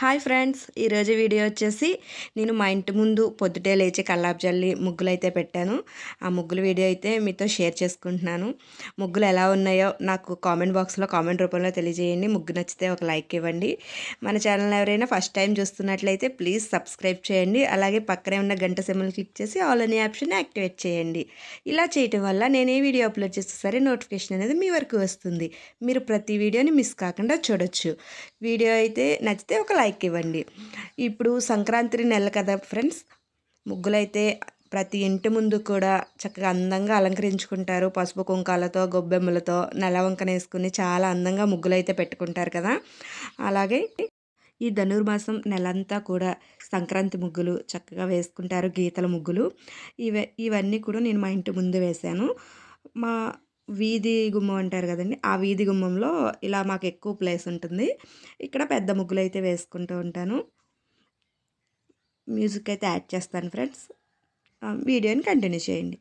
Hi friends ఈరోజు video వచ్చేసి నేను మా ఇంటి ముందు పొద్దుటే లేచి కల్లాపు జల్లి ముగ్గులు అయితే పెట్టాను. ఆ ముగ్గుల వీడియో అయితే మీతో షేర్ చేసుకుంటున్నాను. ముగ్గులు ఎలా ఉన్నాయో నాకు కామెంట్ బాక్స్లో కామెంట్ రూపంలో తెలియజేయండి. ముగ్గు నచ్చితే ఒక లైక్ ఇవ్వండి. మన ఛానల్ ఎవరైనా ఫస్ట్ టైం చూస్తున్నట్లయితే ప్లీజ్ సబ్స్క్రైబ్ చేయండి. అలాగే పక్కనే ఉన్న గంట సెమ్మలు క్లిక్ చేసి ఆల్ అనే ఆప్షన్ యాక్టివేట్ చేయండి. ఇలా చేయటం వల్ల నేను ఏ వీడియో అప్లోడ్ చేస్తే సరే నోటిఫికేషన్ అనేది మీ వరకు వస్తుంది. మీరు ప్రతి వీడియోని మిస్ కాకుండా చూడొచ్చు. వీడియో అయితే నచ్చితే ఒక లైక్ ఇవ్వండి. ఇప్పుడు సంక్రాంతి నెల కదా ఫ్రెండ్స్ ముగ్గులైతే ప్రతి ఇంటి ముందు కూడా చక్కగా అందంగా అలంకరించుకుంటారు. పసుపు కుంకాలతో గొబ్బెమ్మలతో నెలవంకనేసుకుని చాలా అందంగా ముగ్గులు అయితే పెట్టుకుంటారు కదా. అలాగే ఈ ధనుర్మాసం నెలంతా కూడా సంక్రాంతి ముగ్గులు చక్కగా వేసుకుంటారు గీతల ముగ్గులు. ఇవ ఇవన్నీ కూడా నేను మా ఇంటి ముందు వేశాను. మా వీధి గుమ్మం అంటారు కదండి ఆ వీధి గుమ్మంలో ఇలా మాకు ఎక్కువ ప్లేస్ ఉంటుంది. ఇక్కడ పెద్ద ముగ్గులు అయితే వేసుకుంటూ ఉంటాను. మ్యూజిక్ అయితే యాడ్ చేస్తాను ఫ్రెండ్స్. వీడియోని కంటిన్యూ చేయండి.